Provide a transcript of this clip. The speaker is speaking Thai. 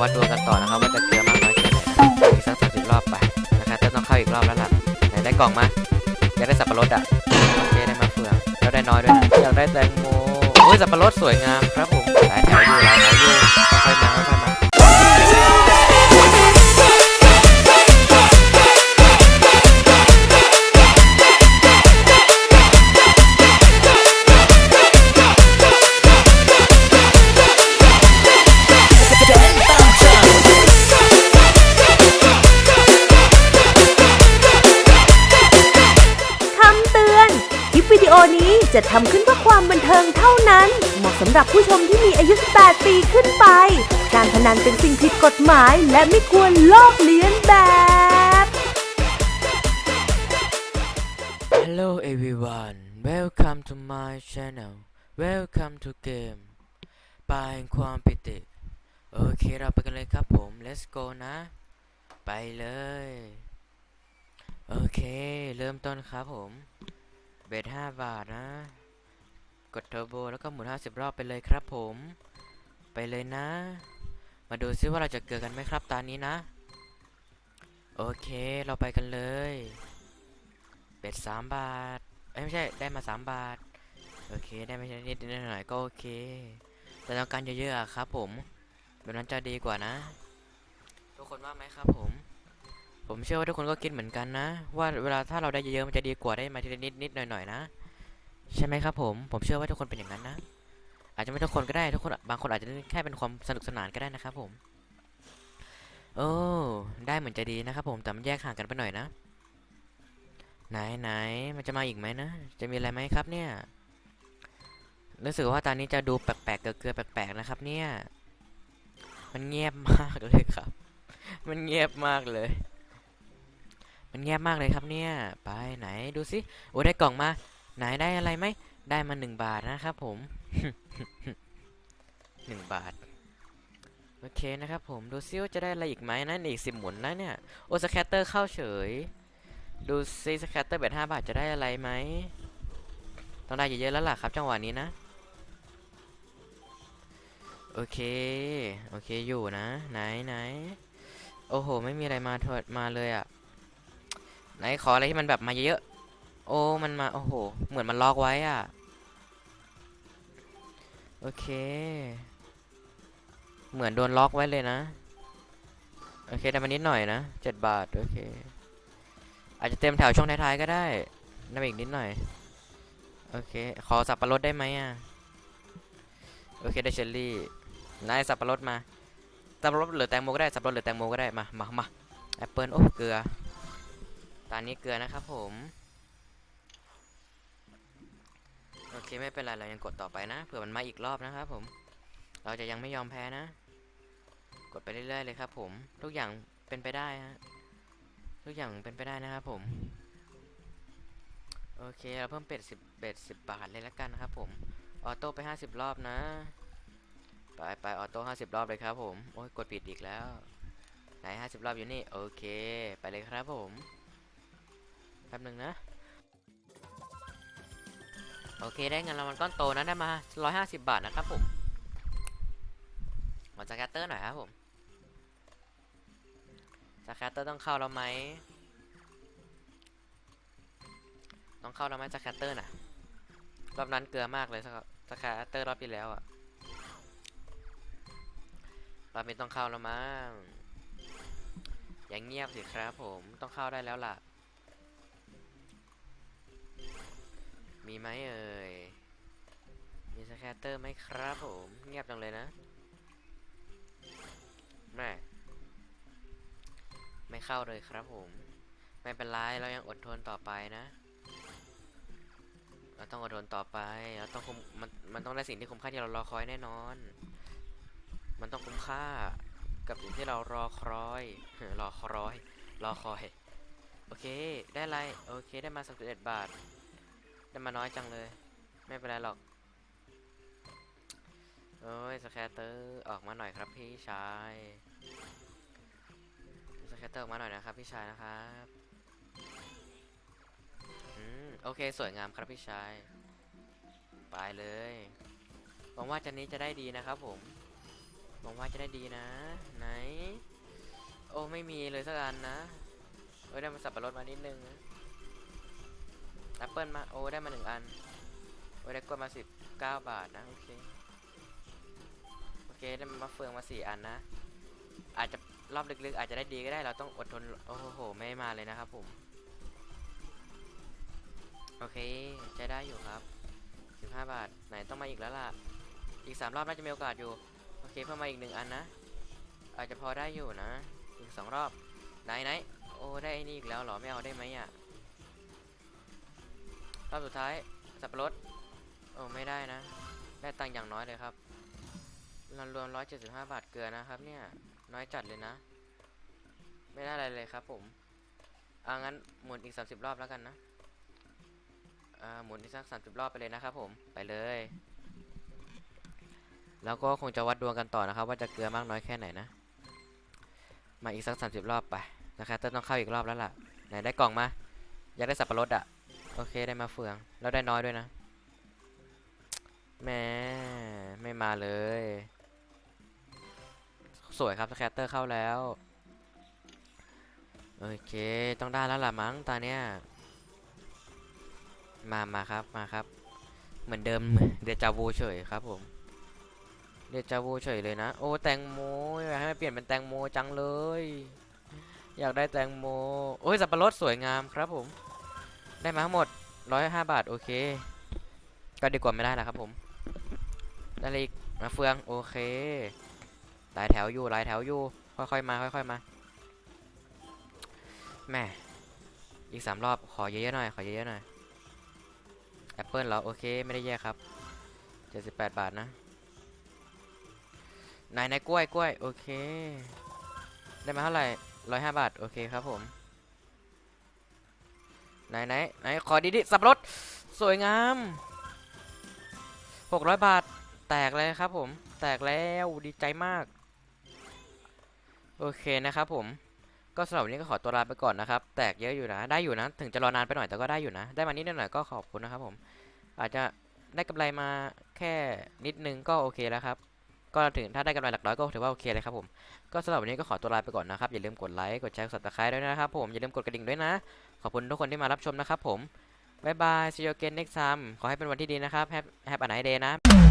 วัดดวงกันต่อนะครับว่าจะเกลือมากน้อยแค่ไหนนะอีกสักสามสิบรอบไปนะครับจะต้องเข้าอีกรอบแล้วล่ะไหนได้กล่องมาอยากได้สับปะรดอะโอเคได้มาเฟืองแล้วได้น้อยด้วยนะอยากได้แตงโมโอ้ยสับปะรดสวยงามครับผมหลายแถวอยู่หลายแถวอยู่ค่อยมา จะทำขึ้นเพื่อความบันเทิงเท่านั้น เหมาะสำหรับผู้ชมที่มีอายุ 18 ปีขึ้นไป การพนันเป็นสิ่งผิดกฎหมาย และไม่ควรลอกเลียนแบบ Hello everyone welcome to my channel welcome to game ปลายความปิติ โอเคเราไปกันเลยครับผม let's go นะ ไปเลย โอเค เริ่มต้นครับผม เบท5บาทนะ กดเทอร์โบแล้วก็หมุน 50 รอบไปเลยครับผม ไปเลยนะ มาดูซิว่าเราจะเกิดกันไหมครับตอนนี้นะ โอเคเราไปกันเลย เบ็ดสามบาท เอ้ยไม่ใช่ได้มาสามบาท โอเคได้ไม่ใช่นิดๆหน่อยๆก็โอเค แต่ต้องการเยอะๆครับผม แบบนั้นจะดีกว่านะ ทุกคนว่าไหมครับผม ผมเชื่อว่าทุกคนก็คิดเหมือนกันนะ ว่าเวลาถ้าเราได้เยอะๆมันจะดีกว่าได้มาทีละนิดนิดหน่อยๆนะ ใช่ไหมครับผมผมเชื่อว่าทุกคนเป็นอย่างนั้นนะ อาจจะไม่ทุกคนก็ได้ทุกคนบางคนอาจจะแค่เป็นความสนุกสนานก็ได้นะครับผมโอ้ได้เหมือนจะดีนะครับผมแต่มันแยกห่างกันไปหน่อยนะ ไหนไหนมันจะมาอีกไหมนะจะมีอะไรไหมครับเนี่ยรู้สึกว่าตอนนี้จะดูแปลกๆเกลือๆแปลกๆนะครับ เนี่ย มันเงียบมากเลยครับ มันเงียบมากเลย มันเงียบมากเลยครับเนี่ย ไปไหนดูสิโอ้ได้กล่องมา ไหนได้อะไรไหม ได้มาหนึ่งบาทนะครับผมหนึ่งบาท โอเคนะครับผม ดูซิว่าจะได้อะไรอีกไหมนั่นอีกสิบหมุนนะเนี่ย โอสแคตเตอร์เข้าเฉย ดูซิสแคตเตอร์เบ็ดห้าบาทจะได้อะไรไหม ต้องได้เยอะๆแล้วล่ะครับ จังหวะนี้นะ โอเค โอเคอยู่นะ ไหนไหน โอ้โห ไม่มีอะไรมาถอดมาเลยอะ่ะ ไหนขออะไรที่มันแบบมาเยอะๆ โอ้ มันมา โอ้โห เหมือนมันล็อกไว้อะ่ะ โอเค เหมือนโดนล็อกไว้เลยนะ โอเคได้มานิดหน่อยนะเจ็ดบาท โอเค อาจจะเต็มแถวช่วงท้ายๆก็ได้นับอีกนิดหน่อย โอเค ขอสับปะรดได้ไหมอะ โอเคได้เชอร์รี่ นายสับปะรดมา สับปะรดหรือแตงโมก็ได้ สับปะรดหรือแตงโมก็ได้ มา มา มาแอปเปิลโอ้เกลือ ตอนนี้เกลือนะครับผม โอเคไม่เป็นไรเรายังกดต่อไปนะเผื่อมันมาอีกรอบนะครับผม เราจะยังไม่ยอมแพ้นะ กดไปเรื่อยๆเลยครับ ผม ทุกอย่างเป็นไปได้ฮะทุกอย่างเป็นไปได้นะครับผม โอเคเราเพิ่มเป็ดสิบเบ็ดสิบบาทเลยละกันนะครับผม ออโต้ไปห้าสิบรอบนะไปไปออโต้ห้าสิบรอบเลยครับผม โอ้ยกดผิดอีกแล้ว ไหนห้าสิบรอบอยู่นี่ โอเค ไปเลยครับผม แป๊บหนึ่งนะ โอเคได้เงินรางวัลก้อนโตนะได้มาร้อยห้าสิบบาทนะครับผมมาสแกตเตอร์หน่อยครับผมสแกตเตอร์ต้องเข้าแล้วไหมต้องเข้าแล้วไหมสแคตเตอร์น่ะรอบนั้นเกลือมากเลยสสแคตเตอร์รอบที่แล้วอะรอบนี้ต้องเข้าแล้วมั้งอย่างเงียบสิครับผมต้องเข้าได้แล้วล่ะ มีไหมเอ่ย มีสแคตเตอร์ไหมครับผม เงียบจังเลยนะแม่ไม่เข้าเลยครับผม ไม่เป็นไร เรายังอดทนต่อไปนะ เราต้องอดทนต่อไป เราต้องคุมมัน มันต้องได้สิ่งที่คุ้มค่าที่เรารอคอยแน่นอน มันต้องคุ้มค่ากับสิ่งที่เรารอคอยรอคอย รอคอย โอเค ได้ไร โอเค ได้มา31บาท ได้มาน้อยจังเลย ไม่เป็นไรหรอกโอ้ยสแคตเตอร์ออกมาหน่อยครับพี่ชายสแคตเตอร์ออกมาหน่อยนะครับพี่ชายนะครับอืมโอเคสวยงามครับพี่ชายไปเลยหวังว่าจันนี้จะได้ดีนะครับผมหวังว่าจะได้ดีนะ ไหน โอ้ไม่มีเลยสักอันนะโอ้ยได้มาสับปะรดมานิดนึง แอปเปิลมา โอ้ ได้มาหนึ่งอัน โอ้ได้กล้วยมาสิบเก้าบาทนะ โอเค โอเค ได้มาเฟืองมาสี่อันนะ อาจจะรอบลึกๆ อาจจะได้ดีก็ได้ เราต้องอดทน โอ้โห ไม่มาเลยนะครับผม โอเคใช้ได้อยู่ครับสิบห้าบาท ไหนต้องมาอีกแล้วล่ะ อีกสามรอบน่าจะมีโอกาสอยู่ โอเค เพิ่มมาอีกหนึ่งอันนะ อาจจะพอได้อยู่นะ อีกสองรอบ ไหนไหนโอ้ ได้นี่อีกแล้วเหรอ ไม่เอาได้ไหมอะ อบสุดท้าย สับปะรดโอ้ไม่ได้นะ ได้ตังค์อย่างน้อยเลยครับรวมรวมร้อยเจ็ดสิบห้าบาทเกลือนะครับ เนี่ย น้อยจัดเลยนะ ไม่ได้อะไรเลยครับ ผมอางั้นหมุนอีกสามสิบรอบแล้วกันนะอ่าหมุนอีกสักสามสิบรอบไปเลยนะครับ ผมไปเลย แล้วก็คงจะวัดดวงกันต่อนะครับ ว่าจะเกลือมากน้อยแค่ไหนนะ มาอีกสักสามสิบรอบไปนะครับต้องเข้าอีกรอบแล้วล่ะไหนได้กล่องมาอยากได้สับปะรดอะ โอเคได้มาเฟือง แล้วได้น้อยด้วยนะแม่ไม่มาเลย สวยครับสแคตเตอร์เข้าแล้ว โอเค ต้องได้แล้วล่ะมั้งตอนเนี้ย มามาครับมาครับ เหมือนเดิมเดจาวูเฉยครับผมเดจาวูเฉยเลยนะ โอ้แตงโมอยากให้มันเปลี่ยนเป็นแตงโมจังเลย อยากได้แตงโมโอ้ยสับปะรดสวยงามครับผม ได้มาทั้งหมดร้อยห้าบาท โอเค ก็ดีกว่าไม่ได้แล้วครับผม ได้เลยอีกมาเฟือง โอเคหลายแถวอยู่หลายแถวอยู่ ค่อยๆมา ค่อยๆมาแม่อีกสามรอบ ขอเยอะๆหน่อย ขอเยอะๆหน่อยแอปเปิลเหรอ โอเค ไม่ได้แย่ครับเจ็ดสิบแปดบาทนะไหนไหนกล้วยกล้วย โอเค ได้มาเท่าไหร่ร้อยห้าบาท โอเคครับผม ไหนไหนไหนขอดีดิสับรถสวยงามหกร้อยบาทแตกเลยครับผม แตกแล้วดีใจมาก โอเคนะครับผมก็สำหรับวันนี้ก็ขอตัวลาไปก่อนนะครับ แตกเยอะอยู่นะ ได้อยู่นะ ถึงจะรอนานไปหน่อยแต่ก็ได้อยู่นะ ได้มานิดหน่อยก็ขอบคุณนะครับผม อาจจะได้กำไรมาแค่นิดนึงก็โอเคแล้วครับ ก็ถึงถ้าได้กำไรหลักร้อยก็ถือว่าโอเคเลยครับผมก็สำหรับวันนี้ก็ขอตัวลาไปก่อนนะครับอย่าลืมกดไลค์กดแชร์กดซับสไครต์ด้วยนะครับผมอย่าลืมกดกระดิ่งด้วยนะ ขอบคุณทุกคนที่มารับชมนะครับผมบายบายซีโอเกนเน็กซัมขอให้เป็นวันที่ดีนะครับแฮปแฮปอันไหนเดย์นะ